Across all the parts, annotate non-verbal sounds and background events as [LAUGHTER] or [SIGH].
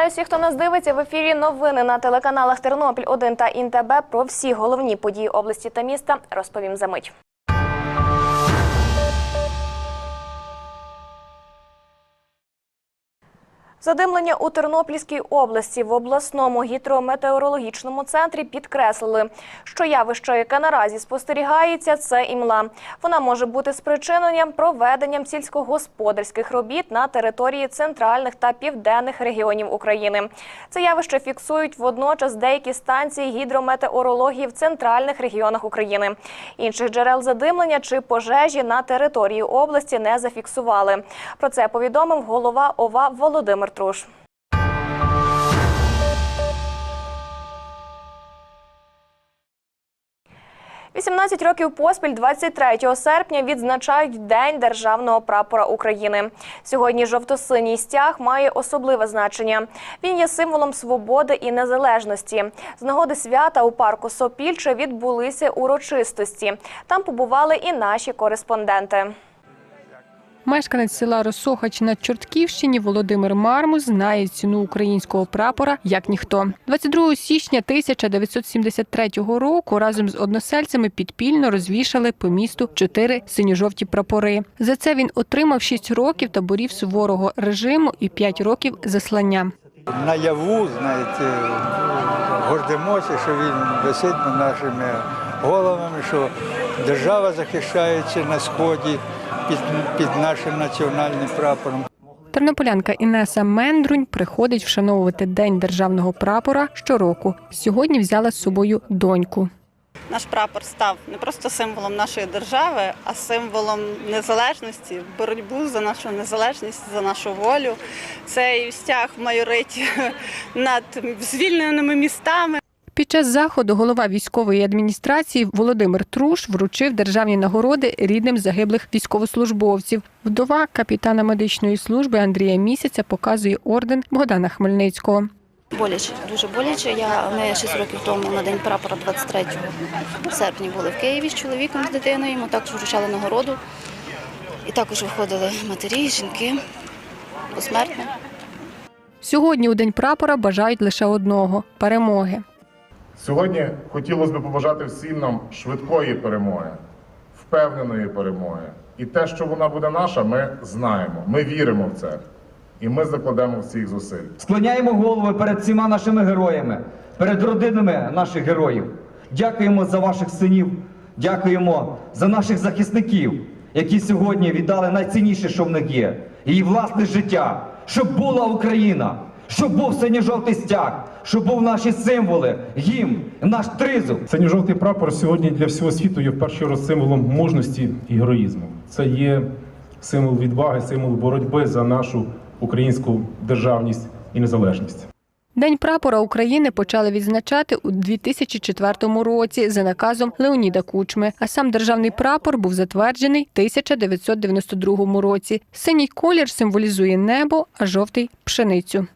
Вітаю всіх, хто нас дивиться в ефірі. Новини на телеканалах Тернопіль 1 та Інтебе. Про всі головні події області та міста розповім за мить. Задимлення у Тернопільській області в обласному гідрометеорологічному центрі підкреслили, що явище, яке наразі спостерігається, це імла. Вона може бути спричиненням проведенням сільськогосподарських робіт на території центральних та південних регіонів України. Це явище фіксують водночас деякі станції гідрометеорології в центральних регіонах України. Інших джерел задимлення чи пожежі на території області не зафіксували. Про це повідомив голова ОВА Володимир Труш. «18 років поспіль 23 серпня відзначають День державного прапора України. Сьогодні жовто-синій стяг має особливе значення. Він є символом свободи і незалежності. З нагоди свята у парку Сопільче відбулися урочистості. Там побували і наші кореспонденти. Мешканець села Росохач на Чортківщині Володимир Мармус знає ціну українського прапора як ніхто. 22 січня 1973 року разом з односельцями підпільно розвішали по місту чотири синьо-жовті прапори. За це він отримав 6 років таборів суворого режиму і 5 років заслання. наяву, знаєте, гордимося, що він висить над нашими головами, що держава захищається на сході під, під нашим національним прапором. Тернополянка Інеса Мендрунь приходить вшановувати День державного прапора щороку. Сьогодні взяла з собою доньку. Наш прапор став не просто символом нашої держави, а символом незалежності, боротьбу за нашу незалежність, за нашу волю. Цей стяг майорить [LAUGHS] над звільненими містами. Під час заходу голова військової адміністрації Володимир Труш вручив державні нагороди рідним загиблих військовослужбовців. Вдова капітана медичної служби Андрія Місяця показує орден Богдана Хмельницького. Боляче, дуже боляче. Я ми 6 років тому на день прапора 23 серпня були в Києві з чоловіком з дитиною. Ми також вручали нагороду. І також виходили матері, жінки посмертно. Сьогодні у день прапора бажають лише одного перемоги. Сьогодні хотілося б побажати всім нам швидкої перемоги, впевненої перемоги. І те, що вона буде наша, ми знаємо. Ми віримо в це. І ми закладемо всіх зусиль. Склоняємо голови перед всіма нашими героями, перед родинами наших героїв. Дякуємо за ваших синів, дякуємо за наших захисників, які сьогодні віддали найцінніше, що в них є, її власне життя, щоб була Україна, щоб був синьо-жовтий стяг, щоб був наші символи, гімн, наш тризуб. Синьо-жовтий прапор сьогодні для всього світу є в першу чергу символом мужності і героїзму. Це є символ відваги, символ боротьби за нашу українську державність і незалежність. День прапора України почали відзначати у 2004 році за наказом Леоніда Кучми. А сам державний прапор був затверджений 1992 році. Синій колір символізує небо, а жовтий пшеницю.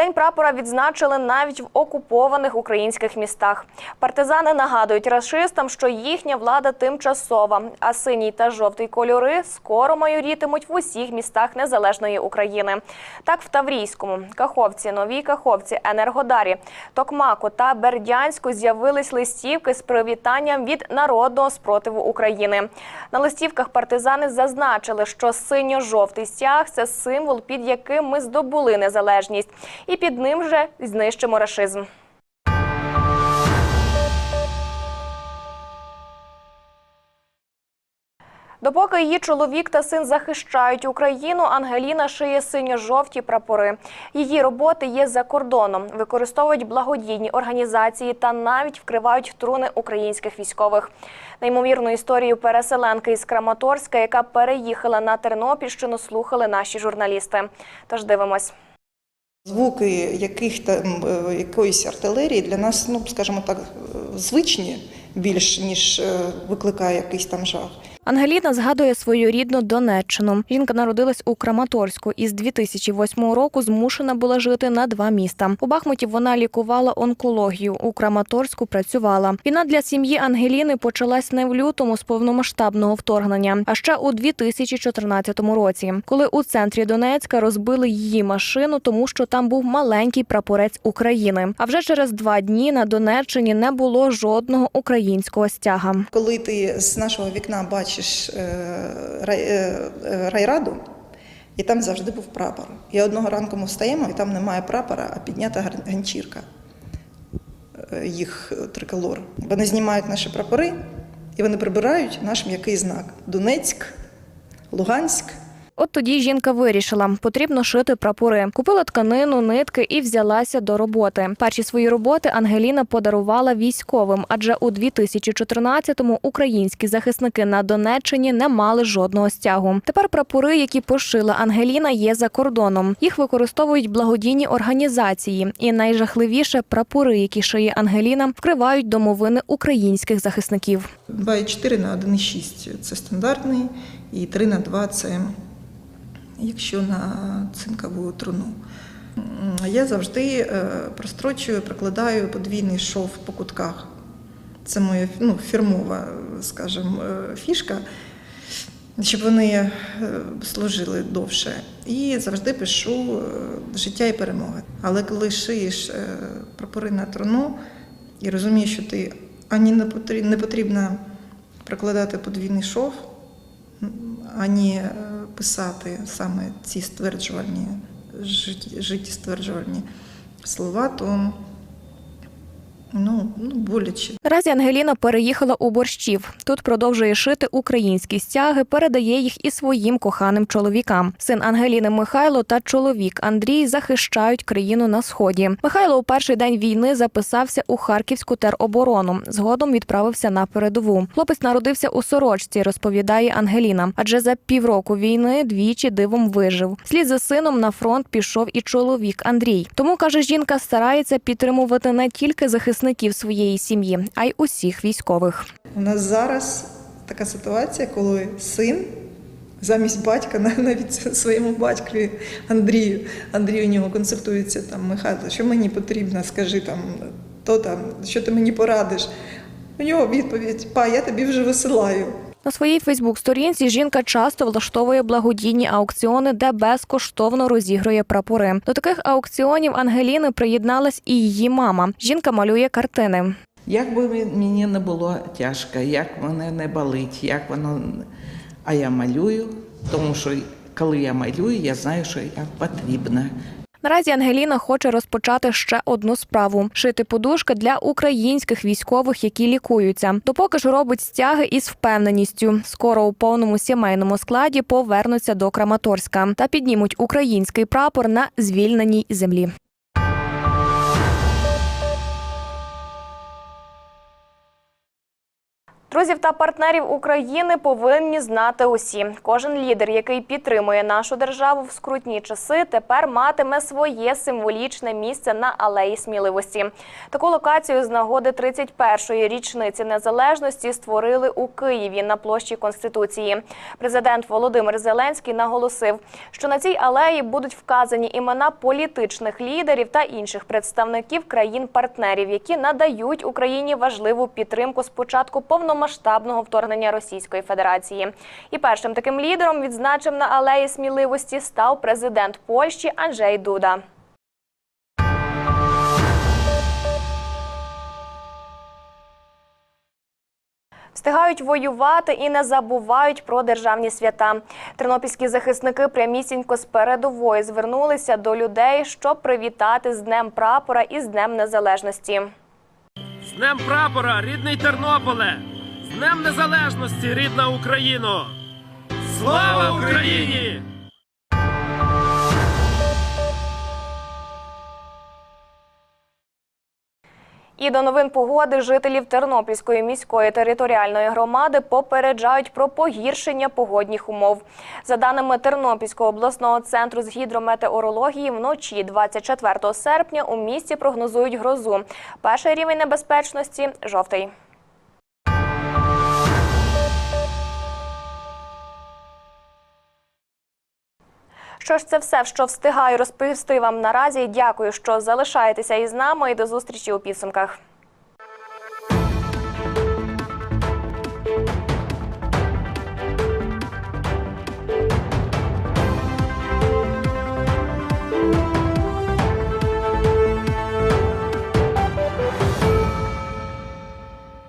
День прапора відзначили навіть в окупованих українських містах. Партизани нагадують рашистам, що їхня влада тимчасова, а синій та жовтий кольори скоро майорітимуть в усіх містах незалежної України. Так, в Таврійському, Каховці, Новій Каховці, Енергодарі, Токмаку та Бердянську з'явились листівки з привітанням від народного спротиву України. На листівках партизани зазначили, що синьо-жовтий стяг це символ, під яким ми здобули незалежність, і під ним же знищимо рашизм. Допоки її чоловік та син захищають Україну, Ангеліна шиє синьо-жовті прапори. Її роботи є за кордоном, використовують благодійні організації та навіть вкривають труни українських військових. Неймовірну історію переселенки із Краматорська, яка переїхала на Тернопільщину, слухали наші журналісти. Тож дивимось. Звуки яких там е, якоїсь артилерії для нас, ну скажімо так, звичні більш ніж е, викликає якийсь там жах. Ангеліна згадує свою рідну Донеччину. Жінка народилась у Краматорську і з 2008 року змушена була жити на два міста. У Бахмуті вона лікувала онкологію. У Краматорську працювала. Війна для сім'ї Ангеліни почалась не в лютому з повномасштабного вторгнення, а ще у 2014 році, коли у центрі Донецька розбили її машину, тому що там був маленький прапорець України. А вже через два дні на Донеччині не було жодного українського стяга. Коли ти з нашого вікна бачиш е, рай, е, е, райраду, і там завжди був прапор. І одного ранку ми встаємо, і там немає прапора, а піднята ганчірка е, їх е, триколор. Вони знімають наші прапори і вони прибирають наш м'який знак Донецьк, Луганськ. От тоді жінка вирішила, потрібно шити прапори. Купила тканину, нитки і взялася до роботи. Перші свої роботи Ангеліна подарувала військовим, адже у 2014-му українські захисники на Донеччині не мали жодного стягу. Тепер прапори, які пошила Ангеліна, є за кордоном. Їх використовують благодійні організації. І найжахливіше прапори, які шиє Ангеліна, вкривають домовини українських захисників. 2,4 на 1,6 це стандартний, і 3 на 2 це якщо на цинкову труну. Я завжди е, прострочую, прокладаю подвійний шов по кутках. Це моя ну, фірмова, скажімо, е, фішка, щоб вони е, служили довше. І завжди пишу життя і перемоги. Але коли шиєш прапори на труну і розумієш, що ти ані не потрібно, прокладати подвійний шов, ані писати саме ці стверджувальні, життєстверджувальні слова, то ну, ну боляче. Наразі Ангеліна переїхала у борщів. Тут продовжує шити українські стяги, передає їх і своїм коханим чоловікам. Син Ангеліни Михайло та чоловік Андрій захищають країну на сході. Михайло у перший день війни записався у харківську тероборону. Згодом відправився на передову. Хлопець народився у сорочці, розповідає Ангеліна. Адже за півроку війни двічі дивом вижив. Слід за сином на фронт пішов і чоловік Андрій. Тому каже, жінка старається підтримувати не тільки захисників своєї сім'ї, а й усіх військових. У нас зараз така ситуація, коли син замість батька [LAUGHS] навіть своєму батькові Андрію, Андрій у нього консультується там Михайло, що мені потрібно, скажи там, то там, що ти мені порадиш. У нього відповідь: па, я тобі вже висилаю. На своїй Фейсбук-сторінці жінка часто влаштовує благодійні аукціони, де безкоштовно розігрує прапори. До таких аукціонів Ангеліни приєдналась і її мама. Жінка малює картини. Як би мені не було тяжко, як мене не болить, як воно. А я малюю, тому що коли я малюю, я знаю, що я потрібна. Наразі Ангеліна хоче розпочати ще одну справу шити подушки для українських військових, які лікуються. Допоки ж робить стяги із впевненістю. Скоро у повному сімейному складі повернуться до Краматорська та піднімуть український прапор на звільненій землі. Друзів та партнерів України повинні знати усі. Кожен лідер, який підтримує нашу державу в скрутні часи, тепер матиме своє символічне місце на алеї сміливості. Таку локацію з нагоди 31-ї річниці незалежності створили у Києві на площі Конституції. Президент Володимир Зеленський наголосив, що на цій алеї будуть вказані імена політичних лідерів та інших представників країн-партнерів, які надають Україні важливу підтримку з початку повномасштабного вторгнення Російської Федерації. І першим таким лідером відзначив на алеї сміливості став президент Польщі Анджей Дуда. Встигають воювати і не забувають про державні свята. Тернопільські захисники прямісінько з передової звернулися до людей, щоб привітати з Днем прапора і з Днем Незалежності. З Днем прапора, рідний Тернополе! Днем Незалежності, рідна Україно! Слава Україні! І до новин погоди жителів Тернопільської міської територіальної громади попереджають про погіршення погодних умов. За даними Тернопільського обласного центру з гідрометеорології, вночі 24 серпня у місті прогнозують грозу. Перший рівень небезпечності жовтий. Що ж, це все, що встигаю розповісти вам наразі. Дякую, що залишаєтеся із нами і до зустрічі у підсумках.